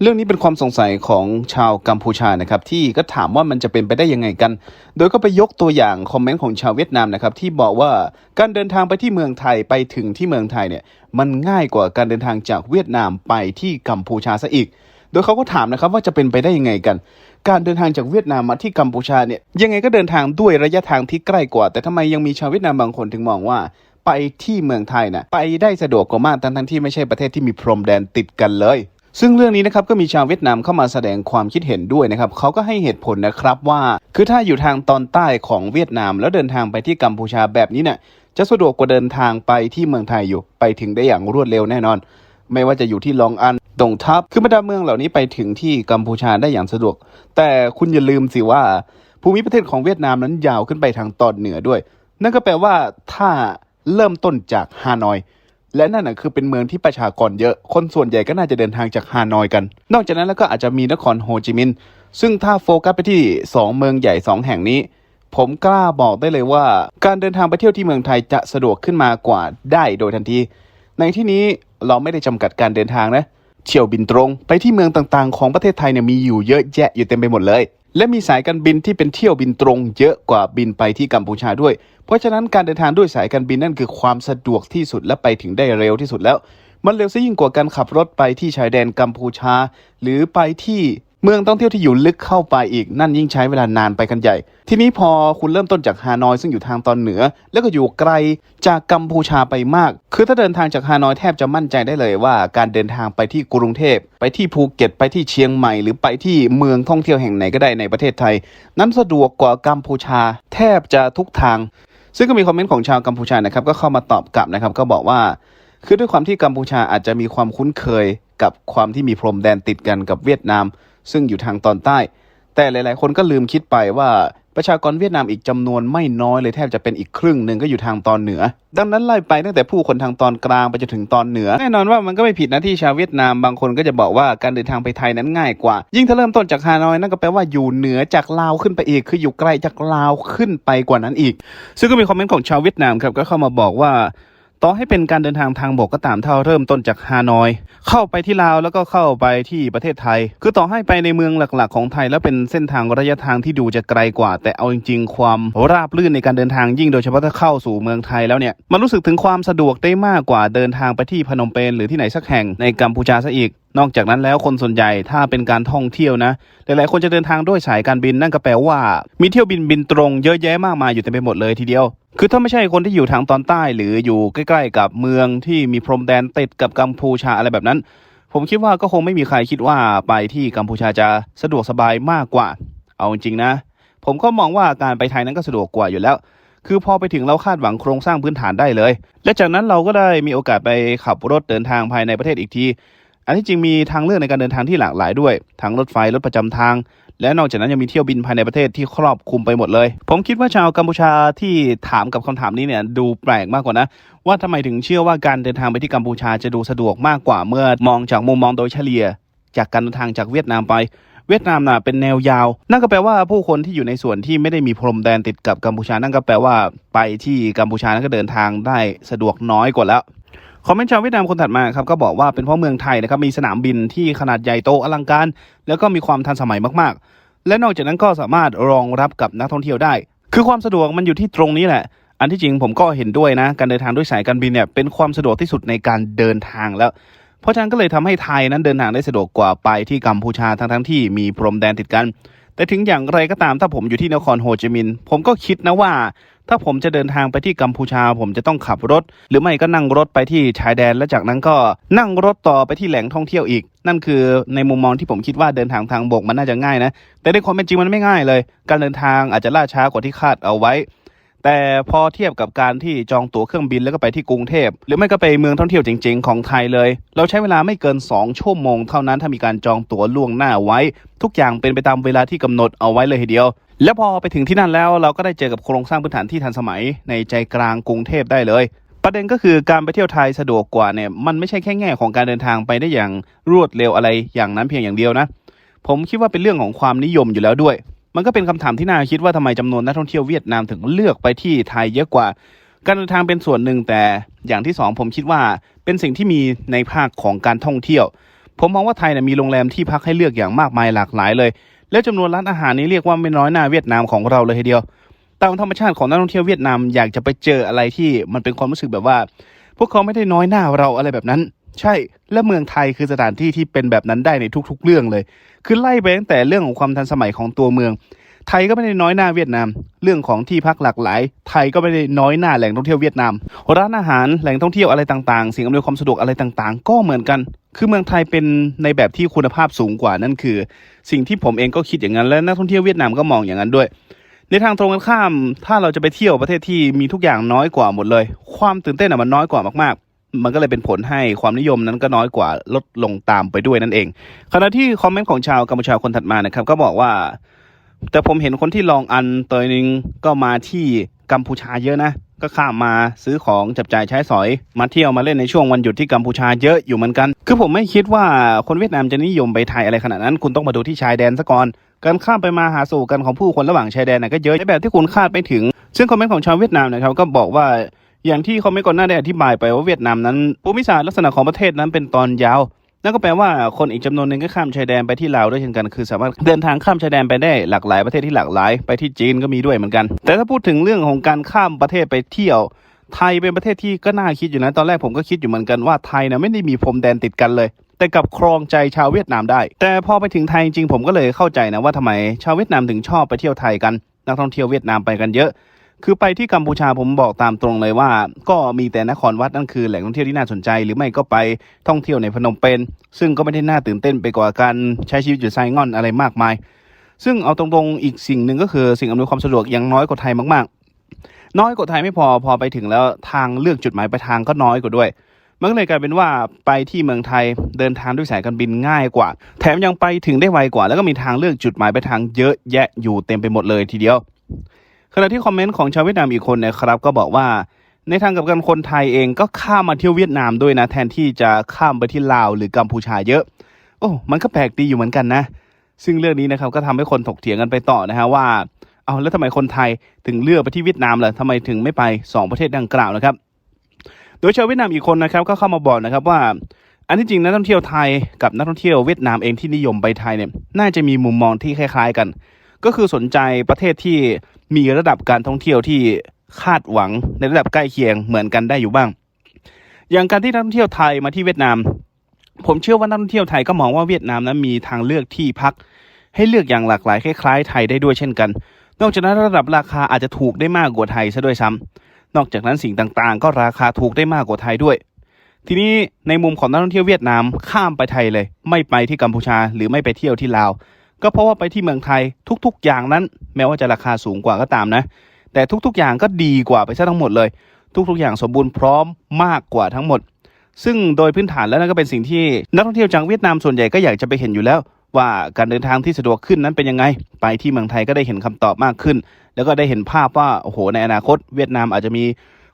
เรื่องนี้เป็นความสงสัยของชาวกัมพูชานะครับที่ก็ถามว่ามันจะเป็นไปได้ยังไงกัน โดยก็ไปยกตัวอย่างคอมเมนต์ของชาวเวียดนามนะครับที่บอกว่าการเดินทางไปที่เมืองไทยไปถึงที่เมืองไทยเนี่ยมันง่ายกว่าการเดินทางจากเวียดนามไปที่กัมพูชาซะอีก โดยเขาก็ถามนะครับว่าจะเป็นไปได้ยังไงกัน การเดินทางจากเวียดนามมาที่กัมพูชาเนี่ยยังไงก็เดินทางด้วยระยะทางที่ใกล้กว่า แต่ทำไมยังมีชาวเวียดนามบางคนถึงมองว่าไปที่เมืองไทยนะไปได้สะดวกกว่ามากทั้งทั้งที่ไม่ใช่ประเทศที่มีพรมแดนติดกันเลย ซึ่งเรื่องนี้นะครับก็มีชาวเวียดนามเข้ามาแสดงความคิดเห็นด้วยนะครับเขาก็ให้เหตุผลนะครับว่า คือถ้าอยู่ทางตอนใต้ของเวียดนาม แล้วเดินทางไปที่กัมพูชาแบบนี้เนี่ยจะสะดวกกว่าเดินทางไปที่เมืองไทยอยู่ ไปถึงได้อย่างรวดเร็วแน่นอน ไม่ว่าจะอยู่ที่ลองอันดงทับคือบรรดาเมืองเหล่านี้ไปถึงที่กัมพูชาได้อย่างสะดวก แต่คุณอย่าลืมสิว่า ภูมิประเทศของเวียดนามนั้นยาวขึ้นไปทางตอนเหนือด้วย นั่นก็แปลว่าถ้าเริ่มต้นจากฮานอย และนั่นน่ะคือเป็นเมืองที่ประชากรเยอะ คนส่วนใหญ่ก็น่าจะเดินทางจากฮานอยกัน นอกจากนั้นแล้วก็อาจจะมีนครโฮจิมินห์ซึ่งถ้าโฟกัสไปที่ 2 เมืองใหญ่ 2 แห่งนี้ ผมกล้าบอกได้เลยว่า การเดินทางไปเที่ยวที่เมืองไทยจะสะดวกขึ้นมากว่าได้โดยทันที ในที่นี้เราไม่ได้จำกัดการเดินทางนะเที่ยวบินตรงไปที่เมืองต่างๆ ของประเทศไทยเนี่ยมีอยู่เยอะแยะอยู่เต็มไปหมดเลย และมีสายการบินที่เป็นเที่ยวบินตรง เยอะกว่าบินไปที่กัมพูชาด้วย เพราะฉะนั้นการเดินทางด้วยสายการบินนั่นคือความสะดวกที่สุดและไปถึงได้เร็วที่สุดแล้ว มันเร็วซะยิ่งกว่าการขับรถไปที่ชายแดนกัมพูชา หรือไปที่ เมืองท่องเที่ยวที่อยู่ลึกเข้าไปอีกนั่นยิ่งใช้เวลานานไปกันใหญ่ ทีนี้พอคุณเริ่มต้นจากฮานอยซึ่งอยู่ทางตอนเหนือ แล้วก็อยู่ไกลจากกัมพูชาไปมาก คือถ้าเดินทางจากฮานอยแทบจะมั่นใจได้เลยว่า การเดินทางไปที่กรุงเทพ ไปที่ภูเก็ตไปที่เชียงใหม่ หรือไปที่เมืองท่องเที่ยวแห่งไหนก็ได้ในประเทศไทย นั้นสะดวกกว่ากัมพูชา แทบจะทุกทาง ซึ่งก็มีคอมเมนต์ของชาวกัมพูชานะครับก็เข้ามาตอบกลับนะครับก็บอกว่าคือด้วยความที่กัมพูชาอาจจะมีความคุ้นเคยกับความที่มีพรมแดนติดกันกับเวียดนาม ซึ่งอยู่ทางตอนใต้ แต่หลาย ๆ คนก็ลืมคิดไปว่าประชากรเวียดนามอีกจำนวนไม่น้อยเลยแทบจะเป็นอีกครึ่งหนึ่งก็อยู่ทางตอนเหนือ ดังนั้นไล่ไปตั้งแต่ผู้คนทางตอนกลางไปจนถึงตอนเหนือ แน่นอนว่ามันก็ไม่ผิดนะที่ชาวเวียดนามบางคนก็จะบอกว่าการเดินทางไปไทยนั้นง่ายกว่า ยิ่งถ้าเริ่มต้นจากฮานอยนั่นก็แปลว่าอยู่เหนือจากลาวขึ้นไปอีก คืออยู่ไกลจากลาวขึ้นไปกว่านั้นอีก ซึ่งก็มีคอมเมนต์ของชาวเวียดนามครับก็เข้ามาบอกว่า ต่อให้เป็นการเดินทางทางบกก็ตามเท่าเริ่มต้นจากฮานอย เข้าไปที่ลาวแล้วก็เข้าไปที่ประเทศไทย คือต่อให้ไปในเมืองหลักๆ ของไทยแล้วเป็นเส้นทางระยะทางที่ดูจะไกลกว่า แต่เอาจริง ๆ ความราบลื่นในการเดินทางยิ่งโดยเฉพาะถ้าเข้าสู่เมืองไทยแล้วเนี่ยมันรู้สึกถึงความสะดวกได้มากกว่าเดินทางไปที่พนมเปญหรือที่ไหนสักแห่งในกัมพูชาซะอีกนอกจากนั้นแล้วคนส่วนใหญ่ถ้าเป็นการท่องเที่ยวนะ หลายๆ คนจะเดินทางด้วยสายการบินนั่นก็แปลว่า มีเที่ยวบินบินตรงเยอะแยะมากมายอยู่เต็มไปหมดเลยทีเดียว คือถ้าไม่ใช่คนที่อยู่ทางตอนใต้หรืออยู่ใกล้ ๆ กับเมืองที่มีพรมแดนติดกับกัมพูชาอะไรแบบนั้น ผมคิดว่าก็คงไม่มีใครคิดว่าไปที่กัมพูชาจะสะดวกสบายมากกว่า เอาจริงๆนะ ผมก็มองว่าการไปไทยนั้นก็สะดวกกว่าอยู่แล้ว คือพอไปถึงเราคาดหวังโครงสร้างพื้นฐานได้เลย และจากนั้นเราก็ได้มีโอกาสไปขับรถเดินทางภายในประเทศอีกทีอันที่จริงมีทางเลือกในการเดินทางที่หลากหลายด้วยทั้งรถไฟรถประจำทาง และนอกจากนั้นยังมีเที่ยวบินภายในประเทศที่ครอบคลุมไปหมดเลย ผมคิดว่าชาวกัมพูชาที่ถามกับคำถามนี้เนี่ยดูแปลกมากกว่านะ ว่าทำไมถึงเชื่อว่าการเดินทางไปที่กัมพูชาจะดูสะดวกมากกว่าเมื่อมองจากมุมมองโดยเฉลี่ย จากการเดินทางจากเวียดนามไปเวียดนามน่ะเป็นแนวยาว นั่นก็แปลว่าผู้คนที่อยู่ในส่วนที่ไม่ได้มีพรมแดนติดกับกัมพูชา นั่นก็แปลว่าไปที่กัมพูชานั่นก็เดินทางได้สะดวกน้อยกว่าแล้ว คอมเมนต์ชาวเวียดนามคนถัดมาครับก็บอกว่าเป็นเพราะเมืองไทยนะครับมีสนามบินที่ขนาดใหญ่โตอลังการ แล้วก็มีความทันสมัยมากๆ และนอกจากนั้นก็สามารถรองรับกับนักท่องเที่ยวได้ คือความสะดวกมันอยู่ที่ตรงนี้แหละ อันที่จริงผมก็เห็นด้วยนะ การเดินทางด้วยสายการบินเนี่ยเป็นความสะดวกที่สุดในการเดินทางแล้ว เพราะฉะนั้นก็เลยทำให้ไทยนั้นเดินทางได้สะดวกกว่าไปที่กัมพูชาทั้งๆที่มีพรมแดนติดกัน แต่ถึงอย่างไรก็ตามถ้าผมอยู่ที่นครโฮจิมินห์ผมก็คิดนะว่า ถ้าผมจะเดินทางไปที่กัมพูชา ผมจะต้องขับรถ หรือไม่ก็นั่งรถไปที่ชายแดน และจากนั้นก็นั่งรถต่อไปที่แหล่งท่องเที่ยวอีก นั่นคือในมุมมองที่ผมคิดว่าเดินทางทางบกมันน่าจะง่ายนะ แต่ในความเป็นจริงมันไม่ง่ายเลย การเดินทางอาจจะล่าช้ากว่าที่คาดเอาไว้ แต่พอเทียบกับการที่จองตั๋วเครื่องบินแล้วก็ไปที่กรุงเทพ หรือไม่ก็ไปเมืองท่องเที่ยวจริง ๆ ของไทยเลย เราใช้เวลาไม่เกิน 2 ชั่วโมงเท่านั้นถ้ามีการจองตั๋วล่วงหน้าไว้ ทุกอย่างเป็นไปตามเวลาที่กำหนดเอาไว้เลยทีเดียว แล้วพอไปถึงที่นั่นแล้วเราก็ได้เจอกับโครงสร้างพื้นฐานที่ทันสมัย ในใจกลางกรุงเทพได้เลยประเด็นก็คือการไปเที่ยวไทยสะดวกกว่าเนี่ยมันไม่ใช่แค่แง่ของการเดินทางไปได้อย่างรวดเร็วอะไรอย่างนั้นเพียงอย่างเดียวนะ ผมคิดว่าเป็นเรื่องของความนิยมอยู่แล้วด้วย มันก็เป็นคำถามที่น่าคิดว่าทำไมจำนวนนักท่องเที่ยวเวียดนามถึงเลือกไปที่ไทยเยอะกว่า การเดินทางเป็นส่วนหนึ่งแต่อย่างที่สองผมคิดว่าเป็นสิ่งที่มีในภาคของการท่องเที่ยว ผมมองว่าไทยนี่ยมีโรงแรมที่พักให้เลือกอย่างมากมายหลากหลายเลย แล้วจำนวนร้านอาหารนี้เรียกว่าไม่น้อยหน้าเวียดนามของเราเลยทีเดียว ตามธรรมชาติของนักท่องเที่ยวเวียดนามอยากจะไปเจออะไรที่มันเป็นความรู้สึกแบบว่า พวกเขาไม่ได้น้อยหน้าเราอะไรแบบนั้น ใช่และเมืองไทยคือสถานที่ที่เป็นแบบนั้นได้ในทุก ๆ เรื่องเลย คือไล่ไปตั้งแต่เรื่องของความทันสมัยของตัวเมือง ไทยก็ไม่ได้น้อยหน้าเวียดนาม เรื่องของที่พักหลากหลาย ไทยก็ไม่ได้น้อยหน้าแหล่งท่องเที่ยวเวียดนาม ร้านอาหารแหล่งท่องเที่ยวอะไรต่างๆ สิ่งอำนวยความสะดวกอะไรต่างๆ ก็เหมือนกันคือเมืองไทยเป็นในแบบที่คุณภาพสูงกว่านั่นคือ สิ่งที่ผมเองก็คิดอย่างนั้นและนักท่องเที่ยวเวียดนามก็มองอย่างนั้นด้วย ในทางตรงกันข้าม ถ้าเราจะไปเที่ยวประเทศที่มีทุกอย่างน้อยกว่าหมดเลย ความตื่นเต้นมันน้อยกว่ามากๆ มันก็เลยเป็นผลให้ความนิยมนั้นก็น้อยกว่าลดลงตามไปด้วยนั่นเอง ขณะที่คอมเมนต์ของชาวกัมพูชาคนถัดมานะครับ ก็บอกว่า แต่ผมเห็นคนที่ลองอันตัวนึงก็มาที่กัมพูชาเยอะนะ ก็ข้ามมาซื้อของจับจ่ายใช้สอย มาเที่ยวมาเล่นในช่วงวันหยุดที่กัมพูชาเยอะอยู่เหมือนกัน คือผมไม่คิดว่าคนเวียดนามจะนิยมไปไทยอะไรขนาดนั้น คุณต้องมาดูที่ชายแดนซะก่อน การข้ามไปมาหาสู่กันของผู้คนระหว่างชายแดนนะก็เยอะในแบบที่คุณคาดไม่ถึง ซึ่งคอมเมนต์ของชาวเวียดนามนะครับก็บอกว่า อย่างที่คอมเมนต์ก่อนหน้าได้อธิบายไปว่าเวียดนามนั้นภูมิศาสตร์ลักษณะของประเทศนั้นเป็นตอนยาวนั่นก็แปลว่าคนอีกจำนวนหนึ่งก็ข้ามชายแดนไปที่ลาวด้วยเช่นกัน คือสามารถเดินทางข้ามชายแดนไปได้หลากหลายประเทศที่หลากหลาย ไปที่จีนก็มีด้วยเหมือนกัน แต่ถ้าพูดถึงเรื่องของการข้ามประเทศไปเที่ยว ไทยเป็นประเทศที่ก็น่าคิดอยู่นะ ตอนแรกผมก็คิดอยู่เหมือนกันว่าไทยนะไม่ได้มีพรมแดนติดกันเลย แต่กับครองใจชาวเวียดนามได้ แต่พอไปถึงไทยจริงผมก็เลยเข้าใจนะว่าทำไมชาวเวียดนามถึงชอบไปเที่ยวไทยกัน นักท่องเที่ยวเวียดนามไปกันเยอะ คือไปที่กัมพูชาผมบอกตามตรงเลยว่า ก็มีแต่นครวัดนั่นคือแหล่งท่องเที่ยวที่น่าสนใจ หรือไม่ก็ไปท่องเที่ยวในพนมเปญซึ่งก็ไม่ได้น่าตื่นเต้นไปกว่าการใช้ชีวิตอยู่ไซงอนอะไรมากมาย ซึ่งเอาตรงๆอีกสิ่งหนึ่งก็คือสิ่งอำนวยความสะดวกยังน้อยกว่าไทยมากๆ น้อยกว่าไทยไม่พอพอไปถึงแล้วทางเลือกจุดหมายปลายทางก็น้อยกว่าด้วยมันก็เลยกลายเป็นว่าไปที่เมืองไทยเดินทางด้วยสายการบินง่ายกว่า แถมยังไปถึงได้ไวกว่า แล้วก็มีทางเลือกจุดหมายปลายทางเยอะแยะอยู่เต็มไปหมดเลยทีเดียว ขณะที่คอมเมนต์ของชาวเวียดนามอีกคนนะครับก็บอกว่าในทางกับกันคนไทยเองก็ข้ามมาเที่ยวเวียดนามด้วยนะ แทนที่จะข้ามไปที่ลาวหรือกัมพูชาเยอะ โอ้มันก็แปลกดีอยู่เหมือนกันนะ ซึ่งเรื่องนี้นะครับก็ทำให้คนถกเถียงกันไปต่อนะฮะว่าเอาแล้วทำไมคนไทยถึงเลือกไปที่เวียดนามล่ะทำไมถึงไม่ไป 2 ประเทศดังกล่าวนะครับ โดยชาวเวียดนามอีกคนนะครับก็เข้ามาบอกนะครับว่า อันที่จริงนักท่องเที่ยวไทยกับนักท่องเที่ยวเวียดนามเองที่นิยมไปไทยเนี่ยน่าจะมีมุมมองที่คล้าย ๆกัน ก็คือสนใจประเทศที่ มีระดับการท่องเที่ยวที่คาดหวังในระดับใกล้เคียงเหมือนกันได้อยู่บ้าง อย่างการที่นักท่องเที่ยวไทยมาที่เวียดนาม ผมเชื่อว่านักท่องเที่ยวไทยก็มองว่าเวียดนามนั้นมีทางเลือกที่พัก ให้เลือกอย่างหลากหลายคล้ายๆไทยได้ด้วยเช่นกัน นอกจากนั้นระดับราคาอาจจะถูกได้มากกว่าไทยซะด้วยซ้ำนอกจากนั้นสิ่งต่างๆ ก็ราคาถูกได้มากกว่าไทยด้วย ทีนี้ในมุมของนักท่องเที่ยวเวียดนามข้ามไปไทยเลย ไม่ไปที่กัมพูชาหรือไม่ไปเที่ยวที่ลาว ก็เพราะว่าไปที่เมืองไทยทุกๆ อย่างนั้น แม้ว่าจะราคาสูงกว่าก็ตามนะ แต่ทุกๆอย่างก็ดีกว่าไปซะทั้งหมดเลย ทุกๆ อย่างสมบูรณ์พร้อมมากกว่าทั้งหมด ซึ่งโดยพื้นฐานแล้วนั่นก็เป็นสิ่งที่นักท่องเที่ยวจากเวียดนามส่วนใหญ่ก็อยากจะไปเห็นอยู่แล้ว ว่าการเดินทางที่สะดวกขึ้นนั้นเป็นยังไง ไปที่เมืองไทยก็ได้เห็นคำตอบมากขึ้น แล้วก็ได้เห็นภาพว่าโอ้โหในอนาคต เวียดนามอาจจะมี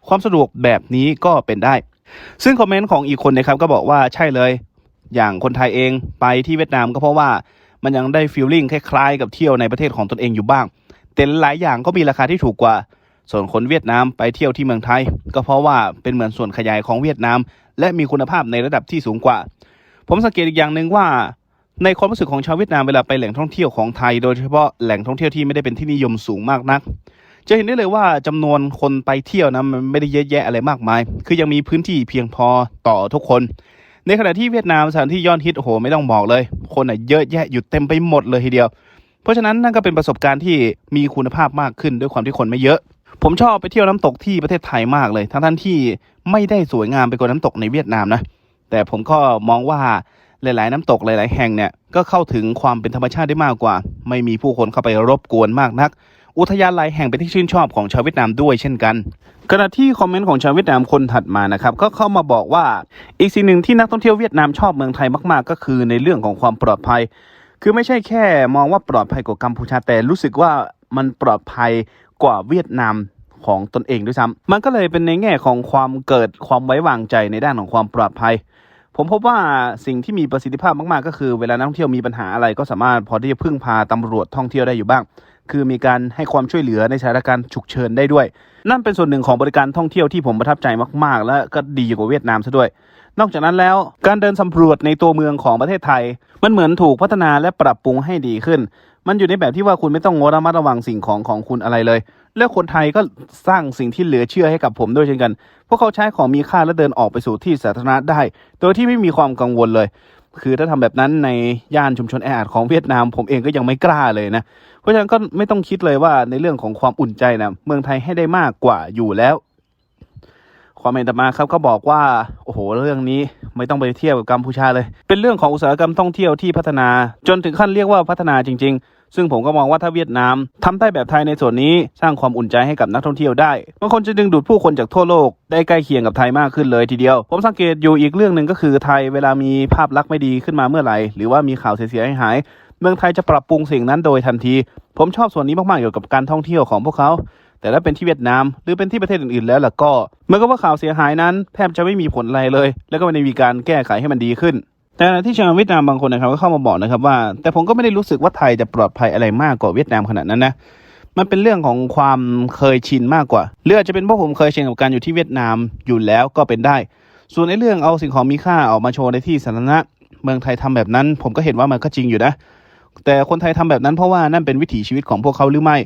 ความสะดวกแบบนี้ก็เป็นได้ ซึ่งคอมเมนต์ของอีกคนนะครับก็บอกว่าใช่เลย อย่างคนไทยเองไปที่เวียดนามก็เพราะว่า มันยังได้ฟีลลิ่งคล้ายๆกับเที่ยวในประเทศของตนเองอยู่บ้าง แต่หลายอย่างก็มีราคาที่ถูกกว่า ส่วนคนเวียดนามไปเที่ยวที่เมืองไทย ก็เพราะว่าเป็นเหมือนส่วนขยายของเวียดนาม และมีคุณภาพในระดับที่สูงกว่า ผมสังเกตอีกอย่างหนึ่งว่า ในความรู้สึกของชาวเวียดนามเวลาไปแหล่งท่องเที่ยวของไทย โดยเฉพาะแหล่งท่องเที่ยวที่ไม่ได้เป็นที่นิยมสูงมากนักจะเห็นได้เลยว่าจำนวนคนไปเที่ยวนะมันไม่ได้เยอะแยะอะไรมากมาย คือยังมีพื้นที่เพียงพอต่อทุกคน ในขณะที่เวียดนามสถานที่ยอดฮิตโอ้โหไม่ต้องบอกเลย คนอะเยอะแยะอยู่เต็มไปหมดเลยทีเดียว เพราะฉะนั้นนั่นก็เป็นประสบการณ์ที่มีคุณภาพมากขึ้นด้วยความที่คนไม่เยอะ ผมชอบไปเที่ยวน้ำตกที่ประเทศไทยมากเลยทั้งท่านที่ไม่ได้สวยงามไปกว่าน้ำตกในเวียดนามนะแต่ผมก็มองว่าหลาย ๆ น้ำตกหลาย ๆ แห่งเนี่ยก็เข้าถึงความเป็นธรรมชาติได้มากกว่า ไม่มีผู้คนเข้าไปรบกวนมากนัก อุทยานหลายแห่งเป็นที่ชื่นชอบของชาวเวียดนามด้วยเช่นกันขณะที่คอมเมนต์ของชาวเวียดนามคนถัดมานะครับก็เข้ามาบอกว่าอีกสิ่งหนึ่งที่นักท่องเที่ยวเวียดนามชอบเมืองไทยมากๆ ก็คือในเรื่องของความปลอดภัย คือไม่ใช่แค่มองว่าปลอดภัยกว่ากัมพูชาแต่รู้สึกว่ามันปลอดภัยกว่าเวียดนามของตนเองด้วยซ้ำมันก็เลยเป็นในแง่ของความเกิดความไว้วางใจในด้านของความปลอดภัย ผมพบว่าสิ่งที่มีประสิทธิภาพมากๆ ก็คือ เวลานักท่องเที่ยวมีปัญหาอะไรก็สามารถพอที่จะพึ่งพาตำรวจท่องเที่ยวได้อยู่บ้าง คือมีการให้ความช่วยเหลือในสถานการณ์ฉุกเฉินได้ด้วย นั่นเป็นส่วนหนึ่งของบริการท่องเที่ยวที่ผมประทับใจมากๆ และก็ดีกว่าเวียดนามซะด้วย นอกจากนั้นแล้วการเดินสำรวจในตัวเมืองของประเทศไทย มันเหมือนถูกพัฒนาและปรับปรุงให้ดีขึ้น มันอยู่ในแบบที่ว่าคุณไม่ต้องงดระมัดระวังสิ่งของของคุณอะไรเลย แล้วคนไทยก็สร้างสิ่งที่เหลือเชื่อให้กับผมด้วยเช่นกัน พวกเขาใช้ของมีค่าและเดินออกไปสู่ที่สาธารณะได้ โดยที่ไม่มีความกังวลเลย คือถ้าทำแบบนั้นในย่านชุมชนแออัดของเวียดนาม ผมเองก็ยังไม่กล้าเลยนะ เพราะฉะนั้นก็ไม่ต้องคิดเลยว่าในเรื่องของความอุ่นใจนะเมืองไทยให้ได้มากกว่าอยู่แล้วความเห็นต่อมาครับก็บอกว่าโอ้โหเรื่องนี้ไม่ต้องไปเทียบกับกัมพูชาเลย เป็นเรื่องของอุตสาหกรรมท่องเที่ยวที่พัฒนา จนถึงขั้นเรียกว่าพัฒนาจริง ๆ ซึ่งผมก็มองว่าถ้าเวียดนามทำได้แบบไทยในส่วนนี้สร้างความอุ่นใจให้กับนักท่องเที่ยวได้บางคนจะดึงดูดผู้คนจากทั่วโลกได้ใกล้เคียงกับไทยมากขึ้นเลยทีเดียว ผมสังเกตอยู่อีกเรื่องหนึ่งก็คือไทยเวลามีภาพลักษณ์ไม่ดีขึ้นมาเมื่อไหร่ หรือว่ามีข่าวเสียหาย เมืองไทยจะปรับปรุงสิ่งนั้นโดยทันที ผมชอบส่วนนี้มากๆเกี่ยวกับการท่องเที่ยวของพวกเขาแต่ถ้าเป็นที่เวียดนามหรือเป็นที่ประเทศอื่นๆ แล้วล่ะก็เมื่อกับว่าข่าวเสียหายนั้นแทบจะไม่มีผลอะไรเลย แล้วก็ไม่ได้มีการแก้ไขให้มันดีขึ้น แต่ที่ชาวเวียดนามบางคนนะครับก็เข้ามาบอกนะครับว่า แต่ผมก็ไม่ได้รู้สึกว่าไทยจะปลอดภัยอะไรมากกว่าเวียดนามขนาดนั้นนะมันเป็นเรื่องของความเคยชินมากกว่าหรืออาจะเป็นเพราะผมเคยชินกับการอยู่ที่เวียดนามอยู่แล้วก็เป็นได้ ส่วนในเรื่องเอาสิ่งของมีค่าออกมาโชว์ในที่สาธารณะเมืองไทยทำแบบนั้น ผมก็เห็นว่ามันก็จริงอยู่นะ แต่คนไทยทำแบบนั้นเพราะว่านั่นเป็นวิถีชีวิตของพวกเขาหรือไม่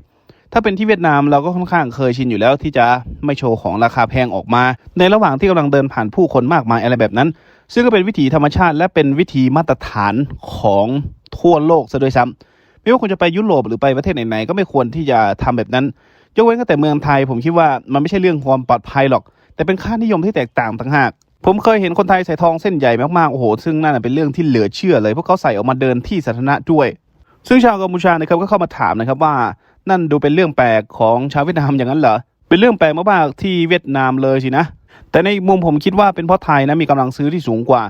ถ้าเป็นที่เวียดนามเราก็ค่อนข้างเคยชินอยู่แล้วที่จะไม่โชว์ของราคาแพงออกมา ในระหว่างที่กำลังเดินผ่านผู้คนมากมายอะไรแบบนั้น ซึ่งก็เป็นวิถีธรรมชาติ และเป็นวิถีมาตรฐานของทั่วโลกซะด้วยซ้ำไม่ว่าคุณจะไปยุโรปหรือไปประเทศไหนๆก็ไม่ควรที่จะทำแบบนั้นยกเว้นก็แต่เมืองไทย ผมคิดว่ามันไม่ใช่เรื่องความปลอดภัยหรอก แต่เป็นค่านิยมที่แตกต่างต่างหากผมเคยเห็นคนไทยใส่ทองเส้นใหญ่มากๆ โอ้โห ซึ่งนั่นเป็นเรื่องที่เหลือเชื่อเลย พวกเขาใส่ออกมาเดินที่สาธารณะด้วย ซึ่งชาวกัมพูชานะครับก็เข้ามาถามนะครับว่า นั่นดูเป็นเรื่องแปลกของชาวเวียดนามอย่างนั้นเหรอ เป็นเรื่องแปลกมากๆที่เวียดนามเลยสินะ แต่ในอีกมุมผมคิดว่าเป็นเพราะไทยนะมีกำลังซื้อที่สูงกว่า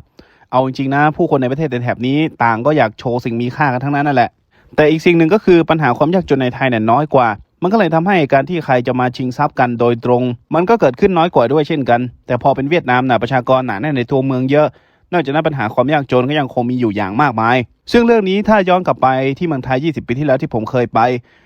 เอาจริงๆนะ ผู้คนในประเทศแถบนี้ต่างก็อยากโชว์สิ่งมีค่ากันทั้งนั้นนั่นแหละ แต่อีกสิ่งหนึ่งก็คือปัญหาความยากจนในไทยเนี่ยน้อยกว่า มันก็เลยทำให้การที่ใครจะมาชิงทรัพย์กันโดยตรง มันก็เกิดขึ้นน้อยกว่าด้วยเช่นกัน แต่พอเป็นเวียดนามนะประชากรหนาแน่นในตัวเมืองเยอะ นอกจากนั้นปัญหาความยากจนก็ยังคงมีอยู่อย่างมากมายซึ่งเรื่องนี้ถ้าย้อนกลับไปที่เมืองไทย 20 ปีที่แล้วที่ผมเคยไป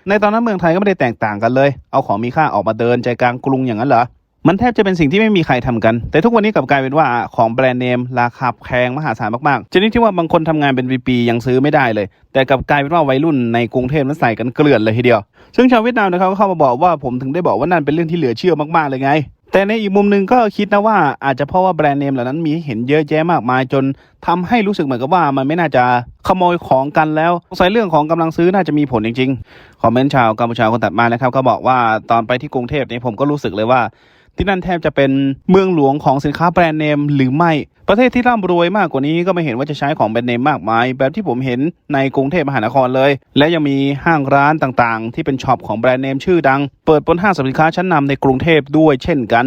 ในตอนนั้นเมืองไทยก็ไม่ได้แตกต่างกันเลย เอาของมีค่าออกมาเดินใจกลางกรุงอย่างนั้นเหรอ มันแทบจะเป็นสิ่งที่ไม่มีใครทำกัน แต่ทุกวันนี้กลับกลายเป็นว่าของแบรนด์เนมราคาแพงมหาศาลมากๆชนิดที่ว่าบางคนทำงานเป็นปีๆยังซื้อไม่ได้เลย แต่กลับกลายเป็นว่าวัยรุ่นในกรุงเทพนั้นใส่กันเกลื่อนเลยทีเดียว ซึ่งชาวเวียดนามนะครับก็เข้ามาบอกว่าผมถึงได้บอกว่านั่นเป็นเรื่องที่เหลือเชื่อมากๆเลยไง แต่ในอีกมุมหนึ่งก็คิดนะว่าอาจจะเพราะว่าแบรนด์เนมเหล่านั้นมีเห็นเยอะแยะมากมายจนทำให้รู้สึกเหมือนกับว่ามันไม่น่าจะขโมยของกันแล้วสงสัยเรื่องของกำลังซื้อน่าจะมีผลจริงๆคอมเมนต์ชาวกัมพูชาคนตัดมานะครับก็บอกว่าตอนไปที่กรุงเทพนี่ยผมก็รู้สึกเลยว่า ที่นั่นแทบจะเป็นเมืองหลวงของสินค้าแบรนด์เนมหรือไม่ประเทศที่ร่ำรวยมากกว่านี้ก็ไม่เห็นว่าจะใช้ของแบรนด์เนมมากมาย แบบที่ผมเห็นในกรุงเทพมหานครเลย และยังมีห้างร้านต่างๆ ที่เป็นช็อปของแบรนด์เนมชื่อดัง เปิดบนห้างสินค้าชั้นนำในกรุงเทพด้วยเช่นกัน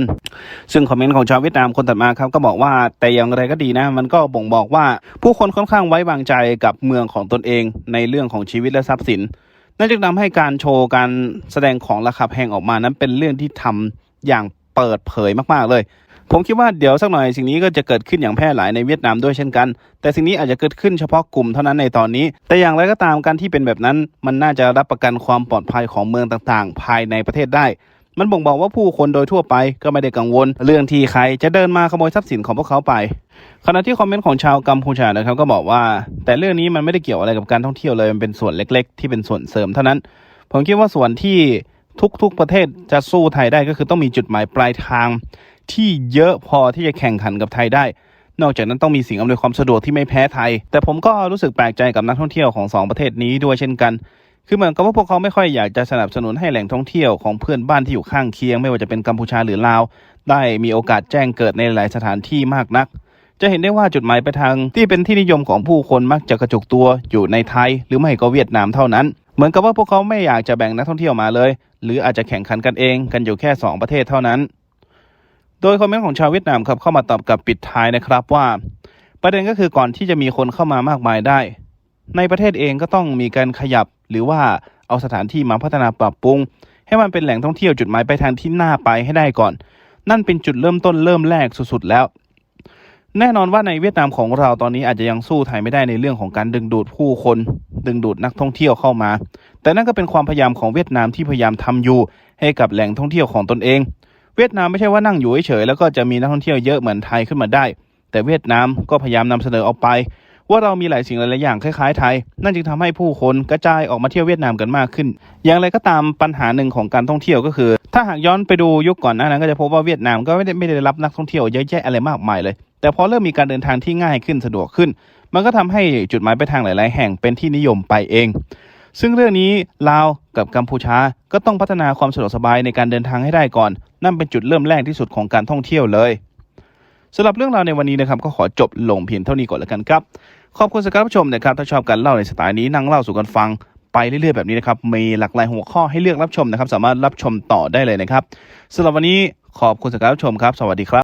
ซึ่งคอมเมนต์ของชาวเวียดนามคนตัดมาครับก็บอกว่าแต่อย่างไรก็ดีนะ มันก็บ่งบอกว่าผู้คนค่อนข้างไว้วางใจกับเมืองของตนเองในเรื่องของชีวิตและทรัพย์สินนั่นจึงทำให้การโชว์การแสดงของราคาแพงออกมานั้นเป็นเรื่องที่ทำอย่าง เปิดเผยมากๆเลย ผมคิดว่าเดี๋ยวสักหน่อยสิ่งนี้ก็จะเกิดขึ้นอย่างแพร่หลายในเวียดนามด้วยเช่นกัน แต่สิ่งนี้อาจจะเกิดขึ้นเฉพาะกลุ่มเท่านั้นในตอนนี้ แต่อย่างไรก็ตามการที่เป็นแบบนั้น มันน่าจะรับประกันความปลอดภัยของเมืองต่างๆ ภายในประเทศได้มันบ่งบอกว่าผู้คนโดยทั่วไปก็ไม่ได้กังวล เรื่องที่ใครจะเดินมาขโมยทรัพย์สินของพวกเขาไป ขณะที่คอมเมนต์ของชาวกัมพูชานะครับก็บอกว่า แต่เรื่องนี้มันไม่ได้เกี่ยวอะไรกับการท่องเที่ยวเลยมันเป็นส่วนเล็ก ๆ ที่เป็นส่วนเสริมเท่านั้น ผมคิดว่าส่วนที่ ทุกๆประเทศจะสู้ไทยได้ก็คือต้องมีจุดหมายปลายทาง ที่เยอะพอที่จะแข่งขันกับไทยได้ นอกจากนั้นต้องมีสิ่งอำนวยความสะดวกที่ไม่แพ้ไทย แต่ผมก็รู้สึกแปลกใจกับนักท่องเที่ยวของสองประเทศนี้ด้วยเช่นกัน คือเหมือนกับว่าพวกเขาไม่ค่อยอยากจะสนับสนุนให้แหล่งท่องเที่ยวของเพื่อนบ้านที่อยู่ข้างเคียง ไม่ว่าจะเป็นกัมพูชาหรือลาว ได้มีโอกาสแจ้งเกิดในหลายสถานที่มากนักจะเห็นได้ว่าจุดหมายปลายทางที่เป็นที่นิยมของผู้คนมักจะกระจุกตัวอยู่ในไทย หรือไม่ก็เวียดนามเท่านั้น เหมือนกับว่าพวกเขาไม่อยากจะแบ่งนักท่องเที่ยวมาเลย หรืออาจจะแข่งขันกันเองกันอยู่แค่สองประเทศเท่านั้น โดยคอมเมนต์ของชาวเวียดนามครับเข้ามาตอบกับปิดท้ายนะครับว่า ประเด็นก็คือก่อนที่จะมีคนเข้ามามากมายได้ ในประเทศเองก็ต้องมีการขยับหรือว่าเอาสถานที่มาพัฒนาปรับปรุง ให้มันเป็นแหล่งท่องเที่ยวจุดหมายปลายทางที่น่าไปให้ได้ก่อน นั่นเป็นจุดเริ่มต้นเริ่มแรกสุดๆแล้ว แน่นอนว่าในเวียดนามของเราตอนนี้อาจจะยังสู้ไทยไม่ได้ในเรื่องของการดึงดูดผู้คน ดึงดูดนักท่องเที่ยวเข้ามา แต่นั่นก็เป็นความพยายามของเวียดนามที่พยายามทำอยู่ ให้กับแหล่งท่องเที่ยวของตนเอง เวียดนามไม่ใช่ว่านั่งอยู่เฉยๆแล้วก็จะมีนักท่องเที่ยวเยอะเหมือนไทยขึ้นมาได้ แต่เวียดนามก็พยายามนำเสนอออกไป ว่าเรามีหลายสิ่งหลายอย่างคล้ายๆไทย นั่นจึงทำให้ผู้คนกระจายออกมาเที่ยวเวียดนามกันมากขึ้น อย่างไรก็ตามปัญหาหนึ่งของการท่องเที่ยวก็คือ ถ้าหากย้อนไปดูยุคก่อนหน้านั้นก็จะพบว่าเวียดนามก็ไม่ได้ไม่ได้รับนักท่องเที่ยวเยอะแยะอะไรมากมายเลย แต่พอเริ่มมีการเดินทางที่ง่ายขึ้นสะดวกขึ้น มันก็ทำให้จุดหมายปลายทางหลาย ๆ แห่งเป็นที่นิยมไปเอง ซึ่งเรื่องนี้ลาวกับกัมพูชาก็ต้องพัฒนาความสะดวกสบายในการเดินทางให้ได้ก่อน นั่นเป็นจุดเริ่มแรกที่สุดของการท่องเที่ยวเลยสำหรับเรื่องราวในวันนี้นะครับก็ขอจบลงเพียงเท่านี้ก่อนแล้วกันครับ ขอบคุณสำหรับชมนะครับถ้าชอบการเล่าในสไตล์นี้นั่งเล่าสู่กันฟังไปเรื่อยๆแบบนี้นะครับมีหลากหลายหัวข้อให้เลือกรับชมนะครับ สามารถรับชมต่อได้เลยนะครับสำหรับวันนี้ขอบคุณสำหรับการรับชมครับ สวัสดีครับ